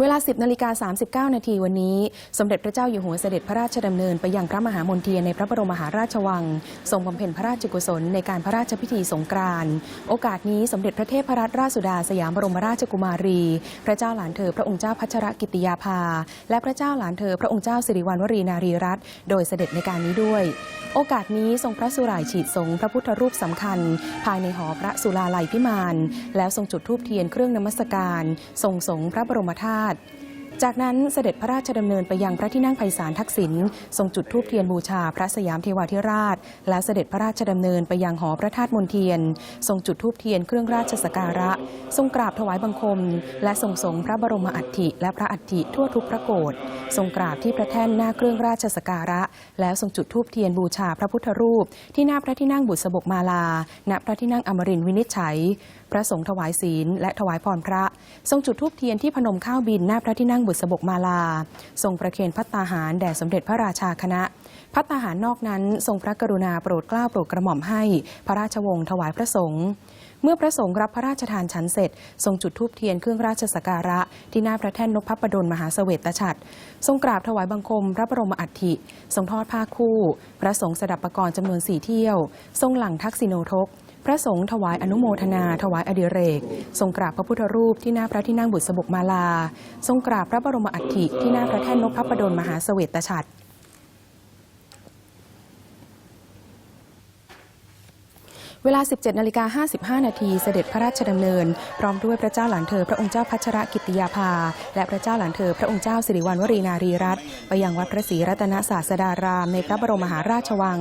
เวลา 10นาฬิกา39 นาทีวันนี้ สมเด็จพระเจ้าอยู่หัวเสด็จพระราชดำเนินไปยังพระมหามนเทียนในพระบรมมหาราชวัง ทรงบำเพ็ญพระราชกุศลในการพระราชพิธีสงกรานต์โอกาสนี้สมเด็จพระเทพรัตนราชสุดาสยามบรมราชกุมารี พระเจ้าหลานเธอพระองค์เจ้าพัชรกิติยาภา และพระเจ้าหลานเธอพระองค์เจ้าสิริวัณวรีนารีรัตน์โดยเสด็จในการนี้ด้วย โอกาสนี้ทรงพระสุรายฉีดสงพระพุทธรูปสำคัญ ภายในหอพระสุลาลัยพิมาน แล้วทรงจุดธูปเทียนเครื่องนมัสการ ทรงสงพระบรมธาตุ จากนั้นเสด็จพระราชดำเนินไปยังพระที่นั่งไพศาลทักษิณทรงจุดธูปเทียนบูชาพระสยามเทวาธิราช และเสด็จพระราชดำเนินไปยังหอพระธาตุมนเทียน ทรงจุดธูปเทียนเครื่องราชสการะ ทรงกราบถวายบังคม และทรงสงพระบรมอัฐิและพระอัฐิทั่วทุกพระโกศทรงกราบที่พระแท่นหน้าเครื่องราชสการะ แล้วทรงจุดธูปเทียนบูชาพระพุทธรูป ที่หน้าพระที่นั่งบุษบกมาลา ณพระที่นั่งอมรินทร์วินิจฉัย พระสงฆ์ถวายศีลและถวายพรพระ ทรงจุดธูปเทียนที่พนมข้าวบินหน้าพระที่นั่งบุษบกมาลา ทรงประเคนพัตตาหารแด่สมเด็จพระราชาคณะ พัตตาหารนอกนั้นทรงพระกรุณาโปรดเกล้าโปรดกระหม่อมให้ พระราชวงศ์ถวายพระสงฆ์เมื่อพระสงฆ์รับพระราชทานฉันเสร็จ ทรงจุดธูปเทียนเครื่องราชสักการะ ที่หน้าพระแท่นนพพดลมหาเสวตฉัตรทรงกราบถวายบังคมพระบรมอัฐิ ทรงทอดผ้าคู่ พระสงฆ์สดับประกรณ์จำนวนสี่เที่ยว ทรงหลังทักษิโนทก ระสงฆ์ถวายอนุโมทนา ถวายอดิเรก ทรงกราบพระพุทธรูปที่หน้าพระที่นั่งบุษบกมาลา ทรงกราบพระบรมอัฐิที่หน้าพระแท่นนพพดลมหาเสวตฉัตร เวลา 17นาฬิกา55 นาทีเสด็จพระราชดำเนิน พร้อมด้วยพระเจ้าหลานเธอพระองค์เจ้าพัชรกิติยาภา และพระเจ้าหลานเธอพระองค์เจ้าสิริวัณวรีนารีรัตน์ไปยังวัดพระศรีรัตนศาสดาราม ในพระบรมมหาราชวัง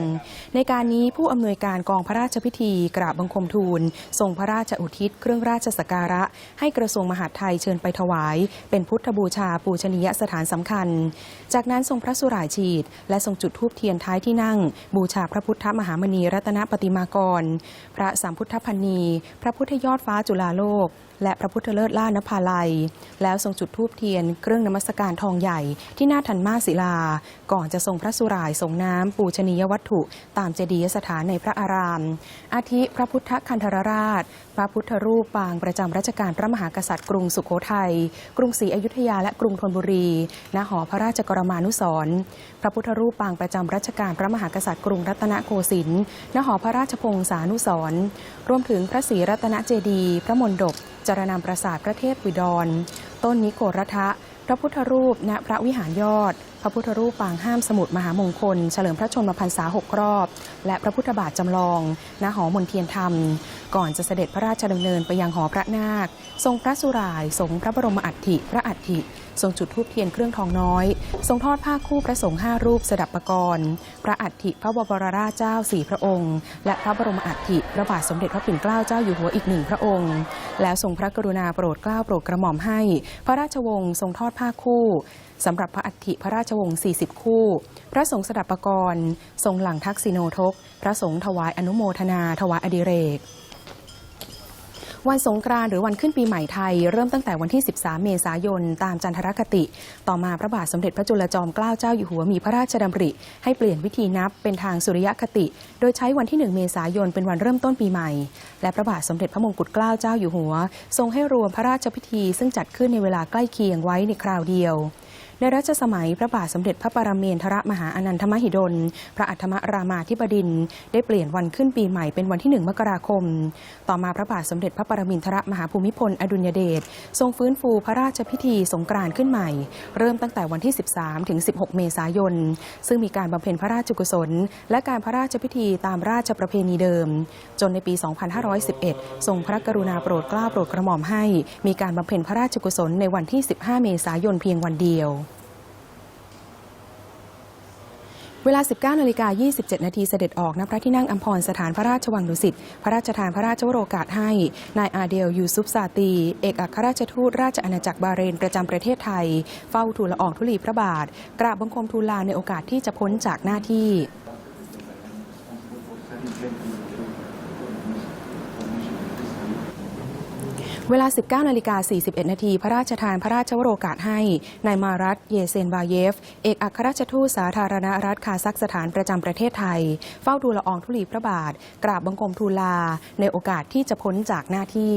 ในการนี้ผู้อำนวยการกองพระราชพิธี กราบบังคมทูลทรงพระราชอุทิศ เครื่องราชสักการะ ให้กระทรวงมหาดไทยเชิญไปถวาย เป็นพุทธบูชาปูชนียสถานสำคัญ จากนั้นทรงพระสุรายฉีด และทรงจุดธูปเทียนท้ายที่นั่ง บูชาพระพุทธมหามณีรัตนปฏิมากรพระสัมพุทธพันนี พระพุทธยอดฟ้าจุฬาโลก และพระพุทธเลิศล่านภาลัย แล้วทรงจุดธูปเทียนเครื่องนมัสการทองใหญ่ที่หน้าทันมาศิลา ก่อนจะทรงพระสุรายส่งน้ำปูชนียวัตถุ ตามเจดียสถานในพระอาราม อาทิพระพุทธคันธรราช พระพุทธรูปปางประจำรัชกาลพระมหากษัตริย์กรุงสุโขทัย กรุงศรีอยุธยาและกรุงธนบุรีณหอพระราชกรมานุสรณ์พระพุทธรูปปางประจำรัชกาลพระมหากษัตริย์กรุงรัตนโกสินทร์ณหอพระราชพงศานุสรณ์รวมถึงพระศรีรัตนเจดีย์พระมณฑป จารนามปราสาทพระเทพวิดร ต้นนิโกรทะ พระพุทธรูปณพระวิหารยอด พระพุทธรูปปางห้ามสมุดมหามงคล เฉลิมพระชนมพรรษาหกรอบ และพระพุทธบาทจำลองณหอมนเทียนธรรม ก่อนจะเสด็จพระราชดำเนินไปยังหอพระนาค ทรงพระสุรายทรงพระบรมอัฐิพระอัฐิทรงจุดธูปเทียนเครื่องทองน้อย ทรงทอดผ้าคู่พระสงฆ์ห้ารูปสดับประกรณ์พระอัฐิพระบวรราชเจ้าสี่พระองค์ และพระบรมอัฐิพระบาทสมเด็จพระปิ่นเกล้าเจ้าอยู่หัวอีกหนึ่งพระองค์ แล้วทรงพระกรุณาโปรดเกล้าโปรดกระหม่อมให้ พระราชวงศ์ทรงทอดผ้าคู่ สำหรับพระอัฐิพระราชวงศ์ 40 คู่ พระสงฆ์สดับปกรณ์ ทรงหลังทักษิโนทก พระสงฆ์ถวายอนุโมทนา ถวายอดิเรก วันสงกรานต์หรือวันขึ้นปีใหม่ไทย เริ่มตั้งแต่วันที่ 13 เมษายน ตามจันทรคติ ต่อมาพระบาทสมเด็จพระจุลจอมเกล้าเจ้าอยู่หัวมีพระราชดำริ ให้เปลี่ยนวิธีนับเป็นทางสุริยคติ โดยใช้วันที่ 1 เมษายนเป็นวันเริ่มต้นปีใหม่ และพระบาทสมเด็จพระมงกุฎเกล้าเจ้าอยู่หัว ทรงให้รวมพระราชพิธี ซึ่งจัดขึ้นในเวลาใกล้เคียงไว้ในคราวเดียว ในรัชสมัยพระบาทสมเด็จพระปรเมนทรมหาอนันทมหิดล พระอัฏฐมรามาธิบดินทรได้เปลี่ยนวันขึ้นปีใหม่เป็นวันที่ 1 มกราคม ต่อมาพระบาทสมเด็จพระปรมินทรมหาภูมิพล อดุลยเดชทรงฟื้นฟูพระราชพิธีสงกรานต์ขึ้นใหม่ เริ่มตั้งแต่วันที่ 13 ถึง 16 เมษายน ซึ่งมีการบำเพ็ญพระราชกุศล และการพระราชพิธีตามราชประเพณีเดิม จนในปี 2511 ทรงพระกรุณาโปรดเกล้าโปรดกระหม่อมให้ มีการบำเพ็ญพระราชกุศลในวันที่ 15 เมษายนเพียงวันเดียว เวลา 19นาฬิกา27 นาทีเสด็จออกณพระที่นั่งอัมพรสถานพระราชวังดุสิต พระราชทานพระราชวโรกาสให้ นายอาเดลยูซุปซาตี เอกอัครราชทูตราชอาณาจักรบาเรนประจำประเทศไทย เฝ้าทูลละอองธุลีพระบาท กราบบังคมทูลลาในโอกาสที่จะพ้นจากหน้าที่ เวลา 19นาฬิกา41 นาที พระราชทานพระราชวโรกาสให้ นายมารัตเยเซนบาเยฟ เอกอัครราชทูตสาธารณรัฐคาซัคสถานประจำประเทศไทย เฝ้าทูลละอองธุลีพระบาท กราบบังคมทูลา ในโอกาสที่จะพ้นจากหน้าที่